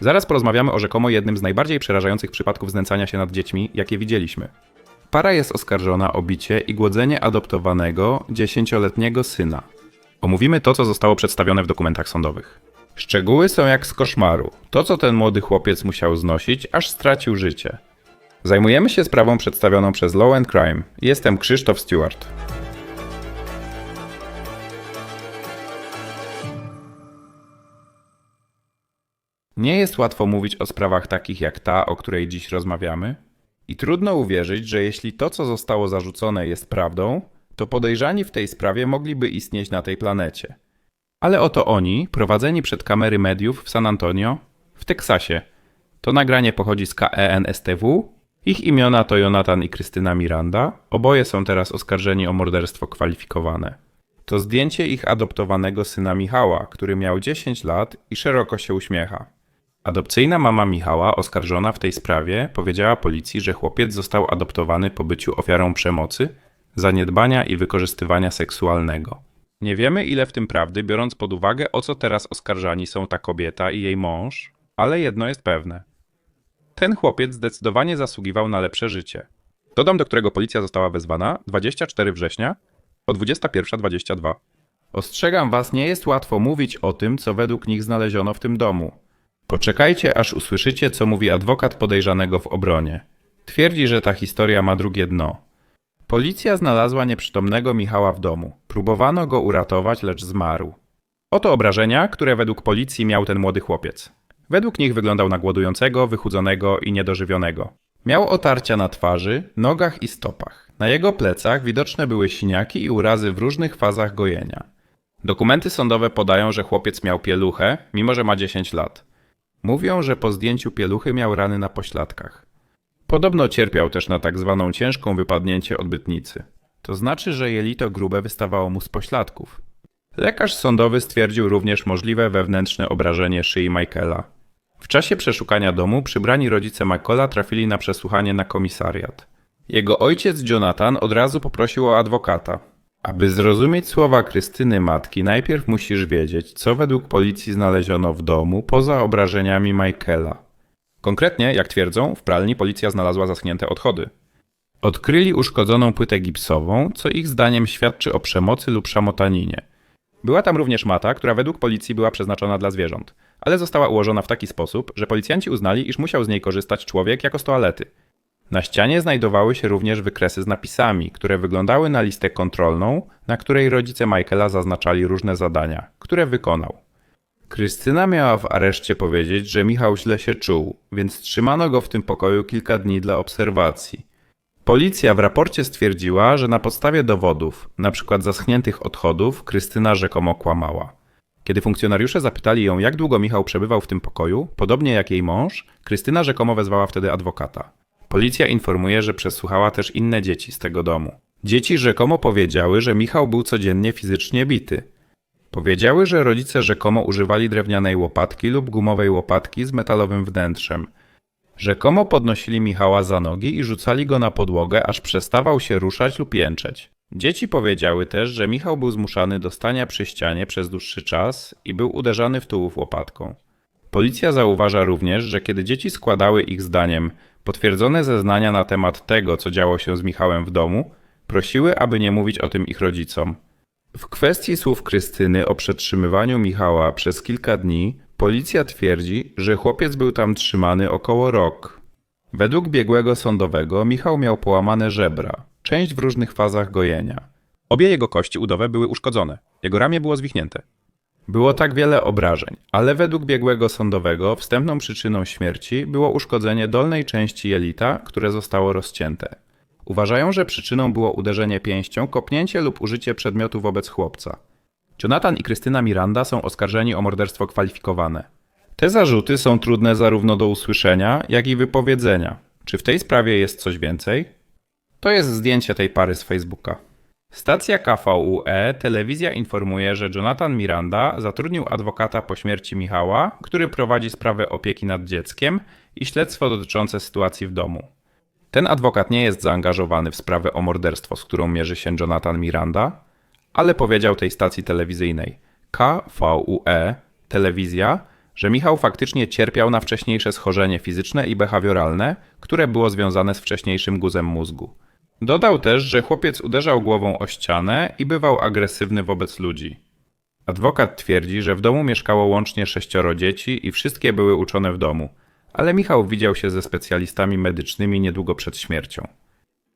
Zaraz porozmawiamy o rzekomo jednym z najbardziej przerażających przypadków znęcania się nad dziećmi, jakie widzieliśmy. Para jest oskarżona o bicie i głodzenie adoptowanego, dziesięcioletniego syna. Omówimy to, co zostało przedstawione w dokumentach sądowych. Szczegóły są jak z koszmaru. To, co ten młody chłopiec musiał znosić, aż stracił życie. Zajmujemy się sprawą przedstawioną przez Law and Crime. Jestem Krzysztof Stewart. Nie jest łatwo mówić o sprawach takich jak ta, o której dziś rozmawiamy, i trudno uwierzyć, że jeśli to, co zostało zarzucone, jest prawdą, to podejrzani w tej sprawie mogliby istnieć na tej planecie. Ale oto oni, prowadzeni przed kamery mediów w San Antonio, w Teksasie. To nagranie pochodzi z KENSTW. Ich imiona to Jonathan i Krystyna Miranda. Oboje są teraz oskarżeni o morderstwo kwalifikowane. To zdjęcie ich adoptowanego syna Michała, który miał 10 lat i szeroko się uśmiecha. Adopcyjna mama Michała, oskarżona w tej sprawie, powiedziała policji, że chłopiec został adoptowany po byciu ofiarą przemocy, zaniedbania i wykorzystywania seksualnego. Nie wiemy, ile w tym prawdy, biorąc pod uwagę, o co teraz oskarżani są ta kobieta i jej mąż, ale jedno jest pewne. Ten chłopiec zdecydowanie zasługiwał na lepsze życie. Dodam, do którego policja została wezwana 24 września o 21.22. Ostrzegam was, nie jest łatwo mówić o tym, co według nich znaleziono w tym domu. Poczekajcie, aż usłyszycie, co mówi adwokat podejrzanego w obronie. Twierdzi, że ta historia ma drugie dno. Policja znalazła nieprzytomnego Michała w domu. Próbowano go uratować, lecz zmarł. Oto obrażenia, które według policji miał ten młody chłopiec. Według nich wyglądał na głodującego, wychudzonego i niedożywionego. Miał otarcia na twarzy, nogach i stopach. Na jego plecach widoczne były siniaki i urazy w różnych fazach gojenia. Dokumenty sądowe podają, że chłopiec miał pieluchę, mimo że ma 10 lat. Mówią, że po zdjęciu pieluchy miał rany na pośladkach. Podobno cierpiał też na tak zwaną ciężką wypadnięcie odbytnicy. To znaczy, że jelito grube wystawało mu z pośladków. Lekarz sądowy stwierdził również możliwe wewnętrzne obrażenie szyi Michaela. W czasie przeszukania domu przybrani rodzice Michaela trafili na przesłuchanie na komisariat. Jego ojciec Jonathan od razu poprosił o adwokata. Aby zrozumieć słowa Krystyny matki, najpierw musisz wiedzieć, co według policji znaleziono w domu poza obrażeniami Michaela. Konkretnie, jak twierdzą, w pralni policja znalazła zaschnięte odchody. Odkryli uszkodzoną płytę gipsową, co ich zdaniem świadczy o przemocy lub szamotaninie. Była tam również mata, która według policji była przeznaczona dla zwierząt, ale została ułożona w taki sposób, że policjanci uznali, iż musiał z niej korzystać człowiek jako z toalety. Na ścianie znajdowały się również wykresy z napisami, które wyglądały na listę kontrolną, na której rodzice Michaela zaznaczali różne zadania, które wykonał. Krystyna miała w areszcie powiedzieć, że Michał źle się czuł, więc trzymano go w tym pokoju kilka dni dla obserwacji. Policja w raporcie stwierdziła, że na podstawie dowodów, np. zaschniętych odchodów, Krystyna rzekomo kłamała. Kiedy funkcjonariusze zapytali ją, jak długo Michał przebywał w tym pokoju, podobnie jak jej mąż, Krystyna rzekomo wezwała wtedy adwokata. Policja informuje, że przesłuchała też inne dzieci z tego domu. Dzieci rzekomo powiedziały, że Michał był codziennie fizycznie bity. Powiedziały, że rodzice rzekomo używali drewnianej łopatki lub gumowej łopatki z metalowym wnętrzem. Rzekomo podnosili Michała za nogi i rzucali go na podłogę, aż przestawał się ruszać lub jęczeć. Dzieci powiedziały też, że Michał był zmuszany do stania przy ścianie przez dłuższy czas i był uderzany w tułów łopatką. Policja zauważa również, że kiedy dzieci składały ich zdaniem potwierdzone zeznania na temat tego, co działo się z Michałem w domu, prosiły, aby nie mówić o tym ich rodzicom. W kwestii słów Krystyny o przetrzymywaniu Michała przez kilka dni, policja twierdzi, że chłopiec był tam trzymany około rok. Według biegłego sądowego Michał miał połamane żebra, część w różnych fazach gojenia. Obie jego kości udowe były uszkodzone, jego ramię było zwichnięte. Było tak wiele obrażeń, ale według biegłego sądowego wstępną przyczyną śmierci było uszkodzenie dolnej części jelita, które zostało rozcięte. Uważają, że przyczyną było uderzenie pięścią, kopnięcie lub użycie przedmiotu wobec chłopca. Jonathan i Krystyna Miranda są oskarżeni o morderstwo kwalifikowane. Te zarzuty są trudne zarówno do usłyszenia, jak i wypowiedzenia. Czy w tej sprawie jest coś więcej? To jest zdjęcie tej pary z Facebooka. Stacja KVUE telewizja informuje, że Jonathan Miranda zatrudnił adwokata po śmierci Michała, który prowadzi sprawę opieki nad dzieckiem i śledztwo dotyczące sytuacji w domu. Ten adwokat nie jest zaangażowany w sprawę o morderstwo, z którą mierzy się Jonathan Miranda, ale powiedział tej stacji telewizyjnej KVUE telewizja, że Michał faktycznie cierpiał na wcześniejsze schorzenie fizyczne i behawioralne, które było związane z wcześniejszym guzem mózgu. Dodał też, że chłopiec uderzał głową o ścianę i bywał agresywny wobec ludzi. Adwokat twierdzi, że w domu mieszkało łącznie sześcioro dzieci i wszystkie były uczone w domu, ale Michał widział się ze specjalistami medycznymi niedługo przed śmiercią.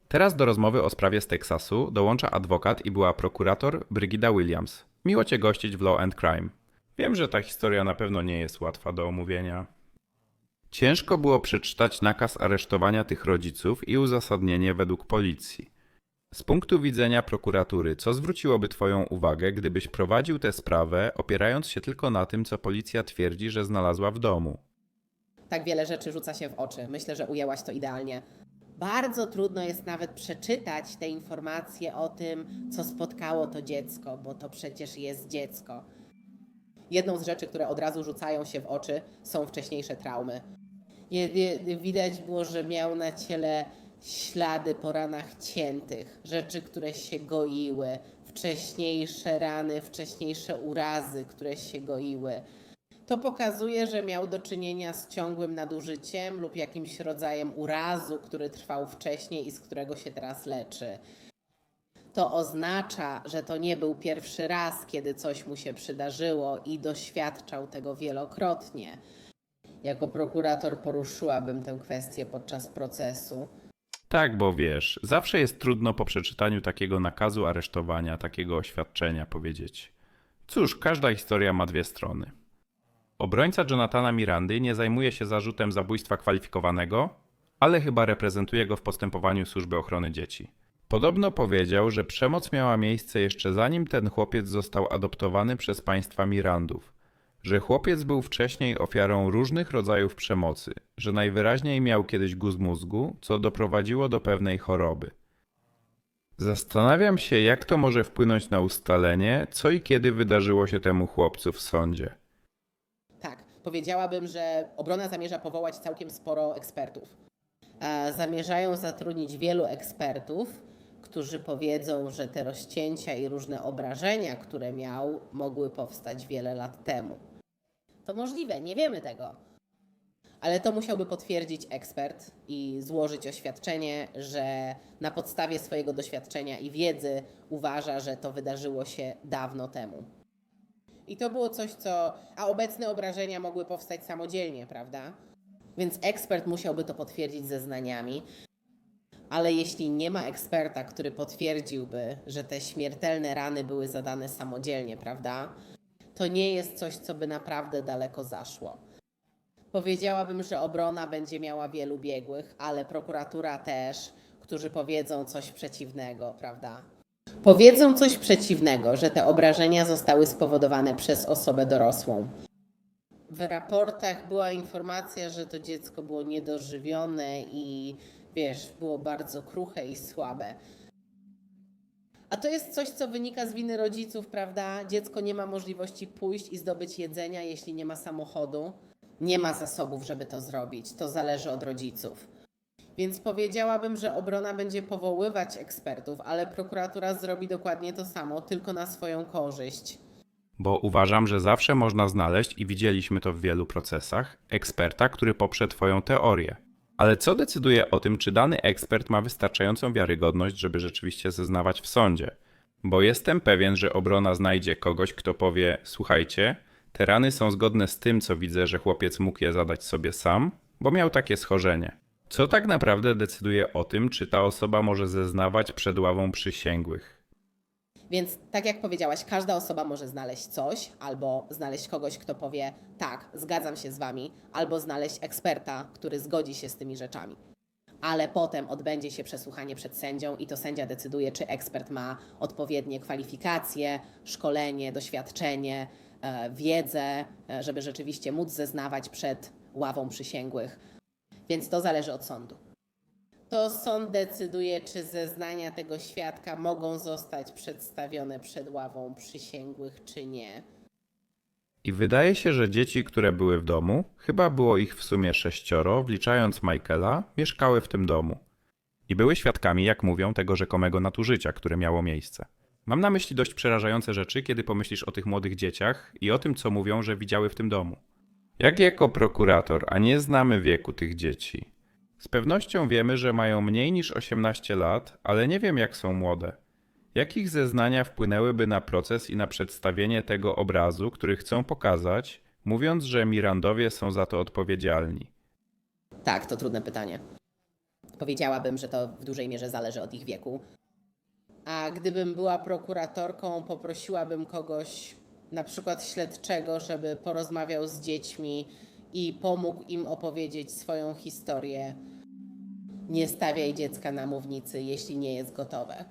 Teraz do rozmowy o sprawie z Teksasu dołącza adwokat i była prokurator Brigida Williams. Miło Cię gościć w Law and Crime. Wiem, że ta historia na pewno nie jest łatwa do omówienia. Ciężko było przeczytać nakaz aresztowania tych rodziców i uzasadnienie według policji. Z punktu widzenia prokuratury, co zwróciłoby Twoją uwagę, gdybyś prowadził tę sprawę, opierając się tylko na tym, co policja twierdzi, że znalazła w domu? tak wiele rzeczy rzuca się w oczy. Myślę, że ujęłaś to idealnie. Bardzo trudno jest nawet przeczytać te informacje o tym, co spotkało to dziecko, bo to przecież jest dziecko. Jedną z rzeczy, które od razu rzucają się w oczy, są wcześniejsze traumy. Widać było, że miał na ciele ślady po ranach ciętych, rzeczy, które się goiły, wcześniejsze rany, wcześniejsze urazy, które się goiły. To pokazuje, że miał do czynienia z ciągłym nadużyciem lub jakimś rodzajem urazu, który trwał wcześniej i z którego się teraz leczy. To oznacza, że to nie był pierwszy raz, kiedy coś mu się przydarzyło i doświadczał tego wielokrotnie. Jako prokurator poruszyłabym tę kwestię podczas procesu. Tak, bo wiesz, zawsze jest trudno po przeczytaniu takiego nakazu aresztowania, takiego oświadczenia powiedzieć. Cóż, każda historia ma dwie strony. Obrońca Jonathana Mirandy nie zajmuje się zarzutem zabójstwa kwalifikowanego, ale chyba reprezentuje go w postępowaniu Służby Ochrony Dzieci. Podobno powiedział, że przemoc miała miejsce jeszcze zanim ten chłopiec został adoptowany przez państwa Mirandów, że chłopiec był wcześniej ofiarą różnych rodzajów przemocy, że najwyraźniej miał kiedyś guz mózgu, co doprowadziło do pewnej choroby. Zastanawiam się, jak to może wpłynąć na ustalenie, co i kiedy wydarzyło się temu chłopcu w sądzie. Tak, powiedziałabym, że obrona zamierza powołać całkiem sporo ekspertów. Zamierzają zatrudnić wielu ekspertów, którzy powiedzą, że te rozcięcia i różne obrażenia, które miał, mogły powstać wiele lat temu. To możliwe, nie wiemy tego. Ale to musiałby potwierdzić ekspert i złożyć oświadczenie, że na podstawie swojego doświadczenia i wiedzy uważa, że to wydarzyło się dawno temu. I to było coś, co. A obecne obrażenia mogły powstać samodzielnie, prawda? Więc ekspert musiałby to potwierdzić zeznaniami. Ale jeśli nie ma eksperta, który potwierdziłby, że te śmiertelne rany były zadane samodzielnie, prawda? To nie jest coś, co by naprawdę daleko zaszło. Powiedziałabym, że obrona będzie miała wielu biegłych, ale prokuratura też, którzy powiedzą coś przeciwnego, prawda? Powiedzą coś przeciwnego, że te obrażenia zostały spowodowane przez osobę dorosłą. W raportach była informacja, że to dziecko było niedożywione i wiesz, było bardzo kruche i słabe. A to jest coś, co wynika z winy rodziców, prawda? Dziecko nie ma możliwości pójść i zdobyć jedzenia, jeśli nie ma samochodu. Nie ma zasobów, żeby to zrobić. To zależy od rodziców. Więc powiedziałabym, że obrona będzie powoływać ekspertów, ale prokuratura zrobi dokładnie to samo, tylko na swoją korzyść. Bo uważam, że zawsze można znaleźć, i widzieliśmy to w wielu procesach, eksperta, który poprze Twoją teorię. Ale co decyduje o tym, czy dany ekspert ma wystarczającą wiarygodność, żeby rzeczywiście zeznawać w sądzie? Bo jestem pewien, że obrona znajdzie kogoś, kto powie: Słuchajcie, te rany są zgodne z tym, co widzę, że chłopiec mógł je zadać sobie sam, bo miał takie schorzenie. Co tak naprawdę decyduje o tym, czy ta osoba może zeznawać przed ławą przysięgłych? Więc tak jak powiedziałaś, każda osoba może znaleźć coś, albo znaleźć kogoś, kto powie tak, zgadzam się z wami, albo znaleźć eksperta, który zgodzi się z tymi rzeczami. Ale potem odbędzie się przesłuchanie przed sędzią i to sędzia decyduje, czy ekspert ma odpowiednie kwalifikacje, szkolenie, doświadczenie, e, wiedzę, e, żeby rzeczywiście móc zeznawać przed ławą przysięgłych. Więc to zależy od sądu. To sąd decyduje, czy zeznania tego świadka mogą zostać przedstawione przed ławą przysięgłych, czy nie. I wydaje się, że dzieci, które były w domu, chyba było ich w sumie sześcioro, wliczając Michaela, mieszkały w tym domu. I były świadkami, jak mówią, tego rzekomego nadużycia, które miało miejsce. Mam na myśli dość przerażające rzeczy, kiedy pomyślisz o tych młodych dzieciach i o tym, co mówią, że widziały w tym domu. Jak jako prokurator, a nie znamy wieku tych dzieci? Z pewnością wiemy, że mają mniej niż 18 lat, ale nie wiem jak są młode. Jak ich zeznania wpłynęłyby na proces i na przedstawienie tego obrazu, który chcą pokazać, mówiąc, że Mirandowie są za to odpowiedzialni? Tak, to trudne pytanie. Powiedziałabym, że to w dużej mierze zależy od ich wieku. A gdybym była prokuratorką, poprosiłabym kogoś, na przykład śledczego, żeby porozmawiał z dziećmi i pomógł im opowiedzieć swoją historię. Nie stawiaj dziecka na mównicy, jeśli nie jest gotowe.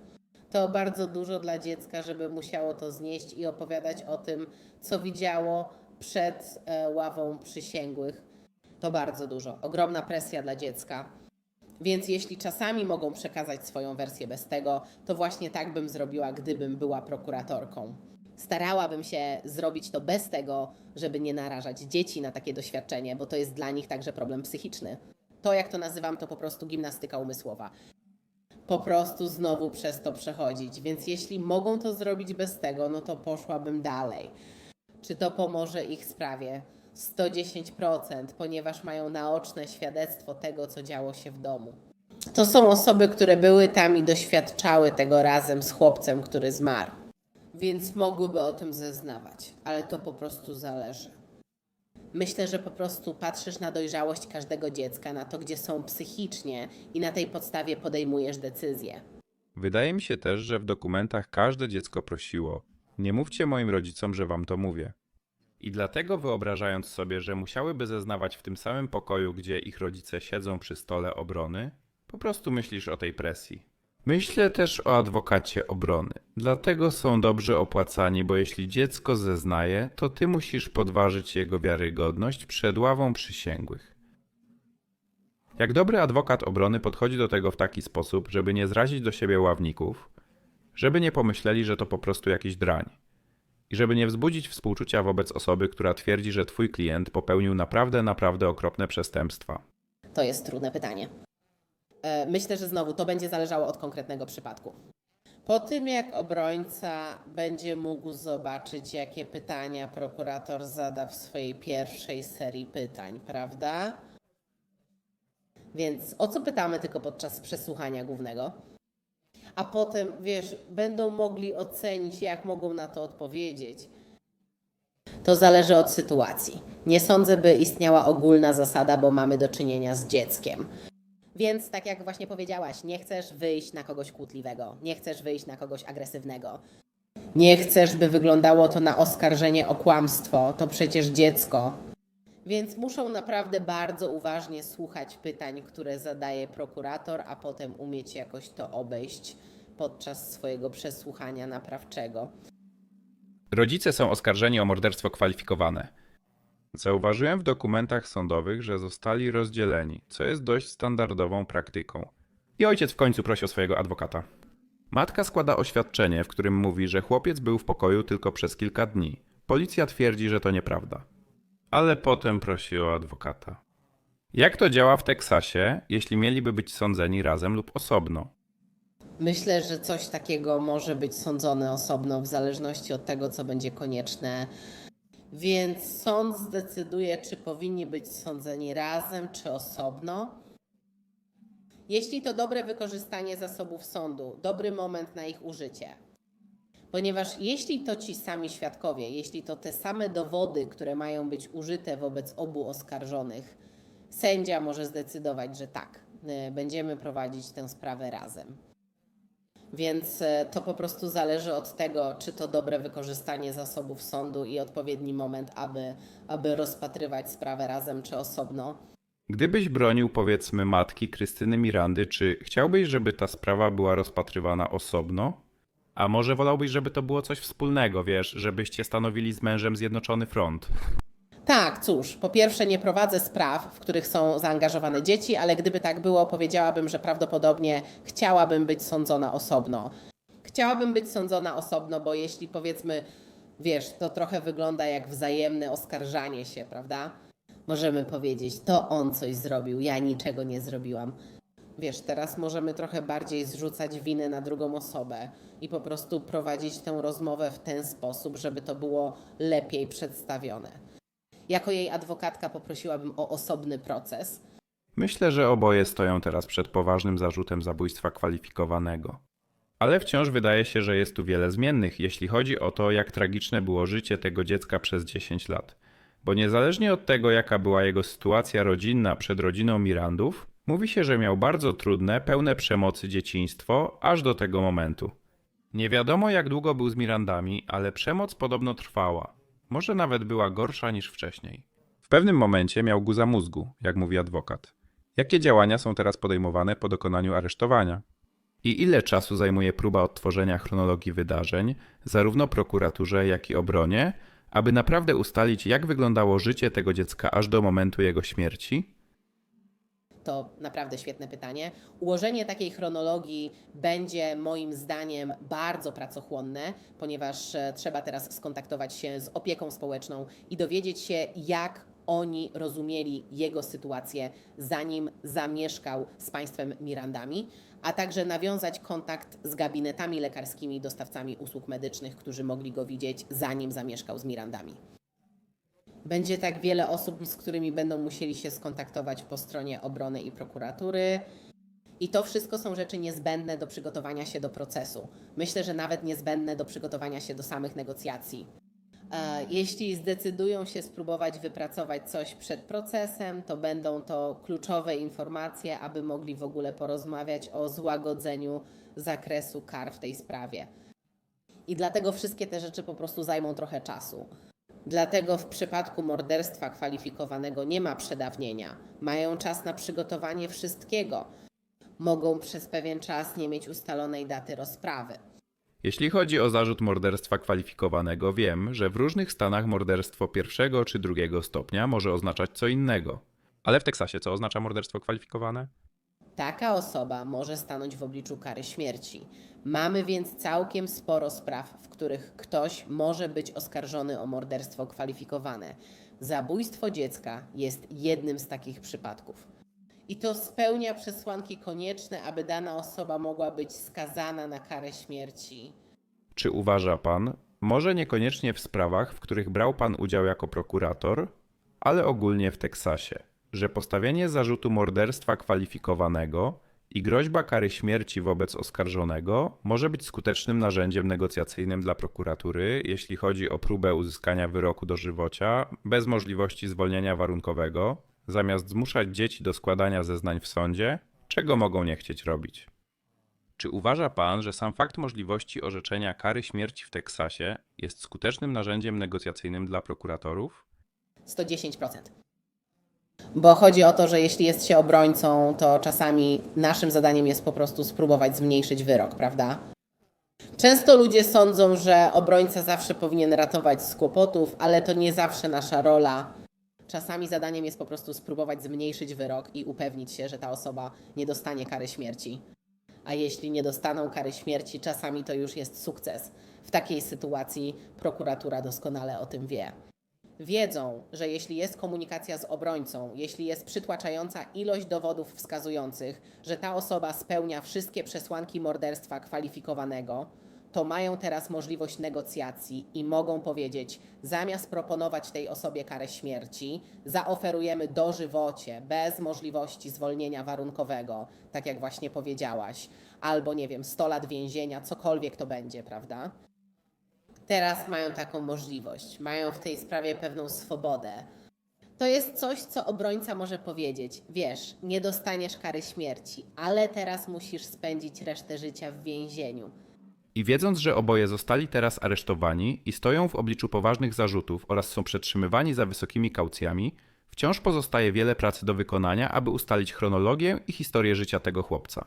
To bardzo dużo dla dziecka, żeby musiało to znieść i opowiadać o tym, co widziało przed e, ławą przysięgłych. To bardzo dużo. Ogromna presja dla dziecka. Więc jeśli czasami mogą przekazać swoją wersję bez tego, to właśnie tak bym zrobiła, gdybym była prokuratorką. Starałabym się zrobić to bez tego, żeby nie narażać dzieci na takie doświadczenie, bo to jest dla nich także problem psychiczny. To, jak to nazywam, to po prostu gimnastyka umysłowa. Po prostu znowu przez to przechodzić. Więc jeśli mogą to zrobić bez tego, no to poszłabym dalej. Czy to pomoże ich sprawie? 110%, ponieważ mają naoczne świadectwo tego, co działo się w domu. To są osoby, które były tam i doświadczały tego razem z chłopcem, który zmarł. Więc mogłyby o tym zeznawać, ale to po prostu zależy. Myślę, że po prostu patrzysz na dojrzałość każdego dziecka, na to, gdzie są psychicznie i na tej podstawie podejmujesz decyzję. Wydaje mi się też, że w dokumentach każde dziecko prosiło: Nie mówcie moim rodzicom, że wam to mówię. I dlatego wyobrażając sobie, że musiałyby zeznawać w tym samym pokoju, gdzie ich rodzice siedzą przy stole obrony, po prostu myślisz o tej presji. Myślę też o adwokacie obrony. Dlatego są dobrze opłacani, bo jeśli dziecko zeznaje, to ty musisz podważyć jego wiarygodność przed ławą przysięgłych. Jak dobry adwokat obrony podchodzi do tego w taki sposób, żeby nie zrazić do siebie ławników, żeby nie pomyśleli, że to po prostu jakiś drań. I żeby nie wzbudzić współczucia wobec osoby, która twierdzi, że twój klient popełnił naprawdę, naprawdę okropne przestępstwa. To jest trudne pytanie. E, Myślę, że znowu to będzie zależało od konkretnego przypadku. Po tym, jak obrońca będzie mógł zobaczyć, jakie pytania prokurator zada w swojej pierwszej serii pytań, prawda? Więc o co pytamy tylko podczas przesłuchania głównego? A potem, wiesz, będą mogli ocenić, jak mogą na to odpowiedzieć. To zależy od sytuacji. Nie sądzę, by istniała ogólna zasada, bo mamy do czynienia z dzieckiem. Więc tak jak właśnie powiedziałaś, nie chcesz wyjść na kogoś kłótliwego, nie chcesz wyjść na kogoś agresywnego. Nie chcesz, by wyglądało to na oskarżenie o kłamstwo, to przecież dziecko. Więc muszą naprawdę bardzo uważnie słuchać pytań, które zadaje prokurator, a potem umieć jakoś to obejść podczas swojego przesłuchania naprawczego. Rodzice są oskarżeni o morderstwo kwalifikowane. Zauważyłem w dokumentach sądowych, że zostali rozdzieleni, co jest dość standardową praktyką. I ojciec w końcu prosi o swojego adwokata. Matka składa oświadczenie, w którym mówi, że chłopiec był w pokoju tylko przez kilka dni. Policja twierdzi, że to nieprawda. Ale potem prosi o adwokata. Jak to działa w Teksasie, jeśli mieliby być sądzeni razem lub osobno? Myślę, że coś takiego może być sądzone osobno w zależności od tego, co będzie konieczne. Więc sąd zdecyduje, czy powinni być sądzeni razem, czy osobno. Jeśli to dobre wykorzystanie zasobów sądu, dobry moment na ich użycie. Ponieważ jeśli to ci sami świadkowie, jeśli to te same dowody, które mają być użyte wobec obu oskarżonych, sędzia może zdecydować, że tak, y, będziemy prowadzić tę sprawę razem. Więc e, to po prostu zależy od tego, czy to dobre wykorzystanie zasobów sądu i odpowiedni moment, aby, aby rozpatrywać sprawę razem czy osobno. Gdybyś bronił powiedzmy matki Krystyny Mirandy, czy chciałbyś, żeby ta sprawa była rozpatrywana osobno? A może wolałbyś, żeby to było coś wspólnego, wiesz, żebyście stanowili z mężem zjednoczony front? Tak, cóż, po pierwsze nie prowadzę spraw, w których są zaangażowane dzieci, ale gdyby tak było, powiedziałabym, że prawdopodobnie chciałabym być sądzona osobno. Chciałabym być sądzona osobno, bo jeśli powiedzmy, wiesz, to trochę wygląda jak wzajemne oskarżanie się, prawda? Możemy powiedzieć, to on coś zrobił, ja niczego nie zrobiłam. Wiesz, teraz możemy trochę bardziej zrzucać winę na drugą osobę i po prostu prowadzić tę rozmowę w ten sposób, żeby to było lepiej przedstawione. Jako jej adwokatka poprosiłabym o osobny proces. Myślę, że oboje stoją teraz przed poważnym zarzutem zabójstwa kwalifikowanego. Ale wciąż wydaje się, że jest tu wiele zmiennych, jeśli chodzi o to, jak tragiczne było życie tego dziecka przez 10 lat. Bo niezależnie od tego, jaka była jego sytuacja rodzinna przed rodziną Mirandów, mówi się, że miał bardzo trudne, pełne przemocy dzieciństwo aż do tego momentu. Nie wiadomo, jak długo był z Mirandami, ale przemoc podobno trwała. Może nawet była gorsza niż wcześniej. W pewnym momencie miał guza mózgu, jak mówi adwokat. Jakie działania są teraz podejmowane po dokonaniu aresztowania? I ile czasu zajmuje próba odtworzenia chronologii wydarzeń, zarówno prokuraturze, jak i obronie, aby naprawdę ustalić, jak wyglądało życie tego dziecka aż do momentu jego śmierci? To naprawdę świetne pytanie. Ułożenie takiej chronologii będzie moim zdaniem bardzo pracochłonne, ponieważ e, trzeba teraz skontaktować się z opieką społeczną i dowiedzieć się, jak oni rozumieli jego sytuację, zanim zamieszkał z państwem Mirandami, a także nawiązać kontakt z gabinetami lekarskimi dostawcami usług medycznych, którzy mogli go widzieć, zanim zamieszkał z Mirandami. Będzie tak wiele osób, z którymi będą musieli się skontaktować po stronie obrony i prokuratury. I to wszystko są rzeczy niezbędne do przygotowania się do procesu. Myślę, że nawet niezbędne do przygotowania się do samych negocjacji. E, Jeśli zdecydują się spróbować wypracować coś przed procesem, to będą to kluczowe informacje, aby mogli w ogóle porozmawiać o złagodzeniu zakresu kar w tej sprawie. I dlatego wszystkie te rzeczy po prostu zajmą trochę czasu. Dlatego w przypadku morderstwa kwalifikowanego nie ma przedawnienia. Mają czas na przygotowanie wszystkiego. Mogą przez pewien czas nie mieć ustalonej daty rozprawy. Jeśli chodzi o zarzut morderstwa kwalifikowanego, wiem, że w różnych stanach morderstwo pierwszego czy drugiego stopnia może oznaczać co innego. Ale w Teksasie co oznacza morderstwo kwalifikowane? Taka osoba może stanąć w obliczu kary śmierci. Mamy więc całkiem sporo spraw, w których ktoś może być oskarżony o morderstwo kwalifikowane. Zabójstwo dziecka jest jednym z takich przypadków. I to spełnia przesłanki konieczne, aby dana osoba mogła być skazana na karę śmierci. Czy uważa pan, może niekoniecznie w sprawach, w których brał pan udział jako prokurator, ale ogólnie w Teksasie, że postawienie zarzutu morderstwa kwalifikowanego i groźba kary śmierci wobec oskarżonego może być skutecznym narzędziem negocjacyjnym dla prokuratury, jeśli chodzi o próbę uzyskania wyroku dożywocia bez możliwości zwolnienia warunkowego, zamiast zmuszać dzieci do składania zeznań w sądzie, czego mogą nie chcieć robić? Czy uważa pan, że sam fakt możliwości orzeczenia kary śmierci w Teksasie jest skutecznym narzędziem negocjacyjnym dla prokuratorów? 110%. Bo chodzi o to, że jeśli jest się obrońcą, to czasami naszym zadaniem jest po prostu spróbować zmniejszyć wyrok, prawda? Często ludzie sądzą, że obrońca zawsze powinien ratować z kłopotów, ale to nie zawsze nasza rola. Czasami zadaniem jest po prostu spróbować zmniejszyć wyrok i upewnić się, że ta osoba nie dostanie kary śmierci. A jeśli nie dostaną kary śmierci, czasami to już jest sukces. W takiej sytuacji prokuratura doskonale o tym wie wiedzą, że jeśli jest komunikacja z obrońcą, jeśli jest przytłaczająca ilość dowodów wskazujących, że ta osoba spełnia wszystkie przesłanki morderstwa kwalifikowanego, to mają teraz możliwość negocjacji i mogą powiedzieć: zamiast proponować tej osobie karę śmierci, zaoferujemy dożywocie bez możliwości zwolnienia warunkowego, tak jak właśnie powiedziałaś, albo nie wiem, 100 lat więzienia, cokolwiek to będzie, prawda? Teraz mają taką możliwość, mają w tej sprawie pewną swobodę. To jest coś, co obrońca może powiedzieć. Wiesz, nie dostaniesz kary śmierci, ale teraz musisz spędzić resztę życia w więzieniu. I wiedząc, że oboje zostali teraz aresztowani i stoją w obliczu poważnych zarzutów oraz są przetrzymywani za wysokimi kaucjami, wciąż pozostaje wiele pracy do wykonania, aby ustalić chronologię i historię życia tego chłopca.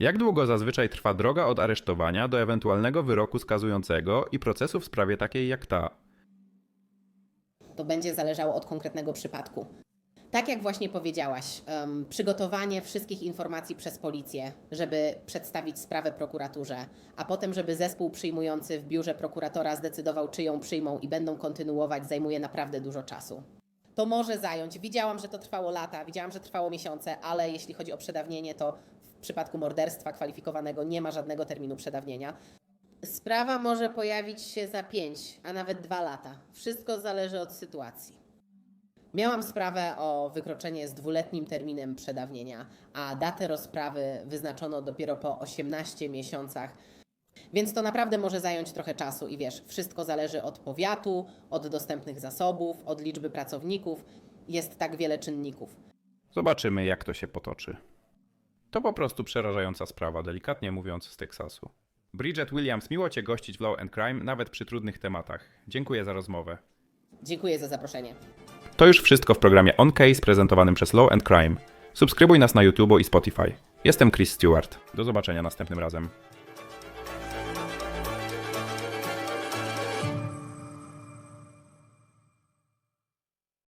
Jak długo zazwyczaj trwa droga od aresztowania do ewentualnego wyroku skazującego i procesu w sprawie takiej jak ta? To będzie zależało od konkretnego przypadku. Tak jak właśnie powiedziałaś, przygotowanie wszystkich informacji przez policję, żeby przedstawić sprawę prokuraturze, a potem, żeby zespół przyjmujący w biurze prokuratora zdecydował, czy ją przyjmą i będą kontynuować, zajmuje naprawdę dużo czasu. To może zająć. Widziałam, że to trwało lata, widziałam, że trwało miesiące, ale jeśli chodzi o przedawnienie, to przypadku morderstwa kwalifikowanego nie ma żadnego terminu przedawnienia. Sprawa może pojawić się za 5, a nawet 2 lata. Wszystko zależy od sytuacji. Miałam sprawę o wykroczenie z dwuletnim terminem przedawnienia, a datę rozprawy wyznaczono dopiero po 18 miesiącach. Więc to naprawdę może zająć trochę czasu i wiesz, wszystko zależy od powiatu, od dostępnych zasobów, od liczby pracowników. Jest tak wiele czynników. Zobaczymy, jak to się potoczy. To po prostu przerażająca sprawa, delikatnie mówiąc, z Teksasu. Bridget Williams, miło Cię gościć w Law and Crime, nawet przy trudnych tematach. Dziękuję za rozmowę. Dziękuję za zaproszenie. To już wszystko w programie On Case prezentowanym przez Law and Crime. Subskrybuj nas na YouTube i Spotify. Jestem Chris Stewart. Do zobaczenia następnym razem.